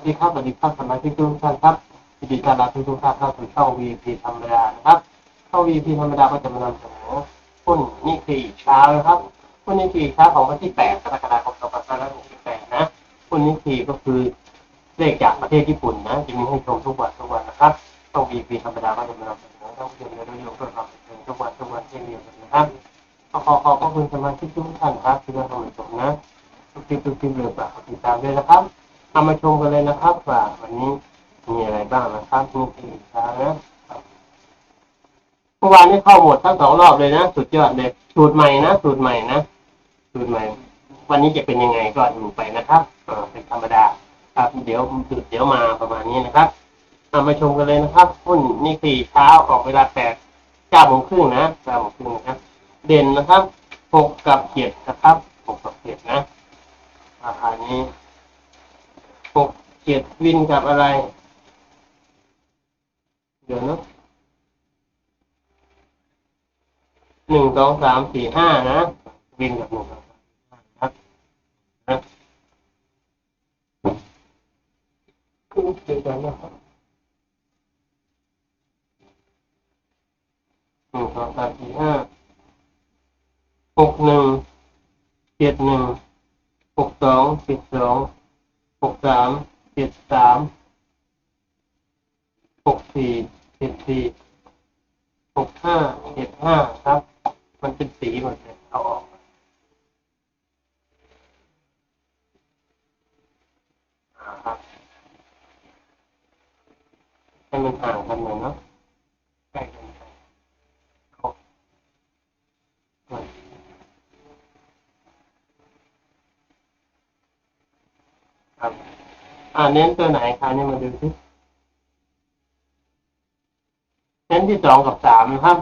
วัสดีครับสวัสดีครับสมาชิกทุกท่านครับยินดีต้อนรับทุกทุกท่านเข้าสู่ช่อง VP ธรรมดานะครับช่อง VP ธรรมดาก็จะมานำเสนอหุ้นนิกเกอีเช้านะครับหุ้นนิกเกอีเช้าของวันที่ 8 กรกฎาคม 2568 นะหุ้นนิกเกอีก็คือเลขจากประเทศญี่ปุ่นนะจะมีให้ชมทุกวันทุกวันนะครับช่อง VP ธรรมดาก็จะมานำเสนอทั้งเพียงและด้วยยกเพื่อความบันเทิงทุกวันทุกวันเช่นเดียวกันนะครับขอขอขอบพระคุณสมาชิกทุกท่านครับที่ได้มาชมนะทุกคลิปทุกคลิปเลยฝากติดตามด้วยนะครับ เอามาชมกันเลยนะครับว่าวันนี้มีอะไรบ้างนะครับมีกี่ช้านะเมื่อวานนี้เข้าหมดทั้งสองรอบเลยนะสุดยอดเลยสูตรใหม่นะสูตรใหม่นะสูตรใหม่ วันนี้จะเป็นยังไงก็ดูไปนะครับเป็นธรรมดา ครับ เดี๋ยวสูตรเดี๋ยวมาประมาณนี้นะครับเอามาชมกันเลยนะครับหุ้นนี่สี่เช้าออกเวลาแปดเก้าโมงครึ่งนะเก้าโมงครึ่งนะครับ เด่นนะครับหกกับเจ็ดนะครับหกกับเจ็ดนะราคานี้ กเจ็ดวินกับอะไร เดี๋ยวนะหนึ่งสองสามสี่ห้านะ วินกับหนึ่งสองสามสี่ห้านะครับนะคือเจอกันนะครับหนึ่งสองสามสี่ห้าหกหนึ่งเจ็ดหนึ่งหกสองเจ็ดสองหกสาม เจ็ดสามหกสี่เจ็ดสี่หกห้าเจ็ดห้าครับ มันเป็นสีหมดเลยเอาออกครับให้มันห่างกันหน่อยเนาะใกล้กันไปเอาเอาครับ อ่าเน้นตัวไหนคะนี่มาดูสิเน้นที่สองกับสามนะครับ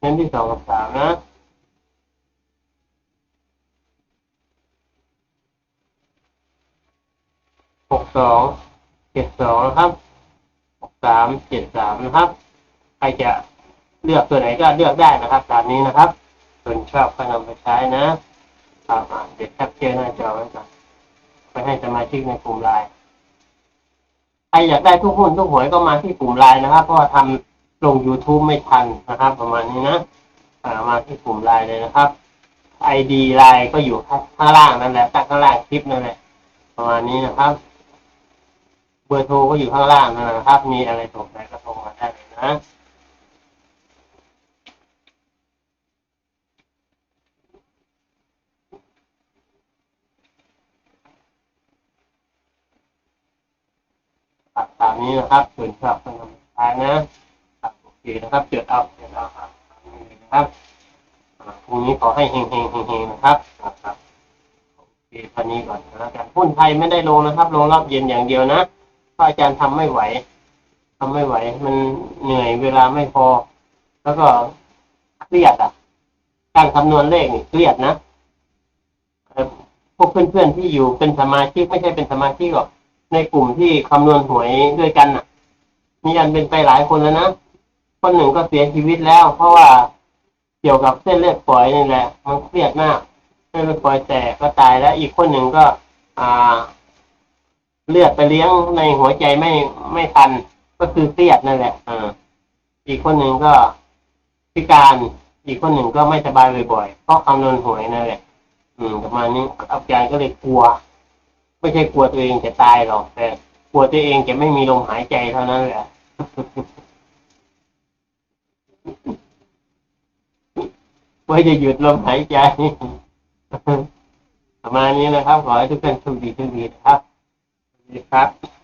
เน้นที่สองกับสามนะหกสองเจ็ดสองนะครับหกสามเจ็ดสามนะครับ ใครจะเลือกตัวไหนก็เลือกได้นะครับ ตามนี้นะครับส่วนชอบก็นำไปใช้นะครับอ่าเดี๋ยวแคปเจอร์หน้าจอไว้ก่อนไปให้สมาชิกในกลุ่มไลน์ รอยากได้ทุกหุ้นทุกหวยก็มาที่กลุ่มไลน์นะครับ เพราะว่าทำลง YouTube ไม่ทันนะครับ ประมาณนี้นะมาที่กลุ่มไลน์เลยนะครับ ID ไลน์ก็อยู่ข้างล่างนั่นแหละตั้งข้างล่างคลิปนั่นแหละประมาณนี้นะครับ เบอร์โทรก็อยู่ข้างล่างนั่นนะครับ มีอะไรสงสัยก็โทรมาได้เลยนะ ครับตาม นี้นะครับส่วนชอบเป็นคำท้ายนะครับโอเคนะครับจดเอาจดเอาครับนี้เลยนะครับพรุ่งนี้ขอให้เฮงเฮงเฮงเฮงนะครับครับครับโอเคพันนี้ก่อนแล้วกันหุ้นไทยไม่ได้ลงนะครับ ลงรอบเย็นอย่างเดียวนะพระอาจารย์ทำไม่ไหวทำไม่ไหว มันเหนื่อยเวลาไม่พอ แล้วก็เครียดอะการคำนวณเลขนี่เครียดนะพวกเพื่อนๆที่อยู่เป็นสมาชิกไม่ใช่เป็นสมาชิกหรอก ในกลุ่มที่คำนวณหวยด้วยกันน่ะ มีอันเป็นไปหลายคนแล้วนะ คนหนึ่งก็เสียชีวิตแล้ว เพราะว่าเกี่ยวกับเส้นเลือดฝอยนี่แหละ มันเครียดมาก เส้นเลือดฝอยแตกก็ตายแล้ว อีกคนหนึ่งก็ อ่า เลือดไปเลี้ยงในหัวใจไม่ไม่ทัน ก็คือเครียดนั่นแหละอ่าอีกคนหนึ่งก็พิการ อีกคนหนึ่งก็ไม่สบายบ่อยๆ เพราะคำนวณหวยนั่นแหละ อืมประมาณนี้อาจารย์ก็เลยกลัว ไม่ใช่กลัวตัวเองจะตายหรอกแต่กลัวตัวเองจะไม่มีลมหายใจเท่านั้นแหละว่าจะหยุดลมหายใจ ประมาณนี้นะครับ ขอให้ทุกท่านโชคดีโชคดีนะครับสวัสดีครับ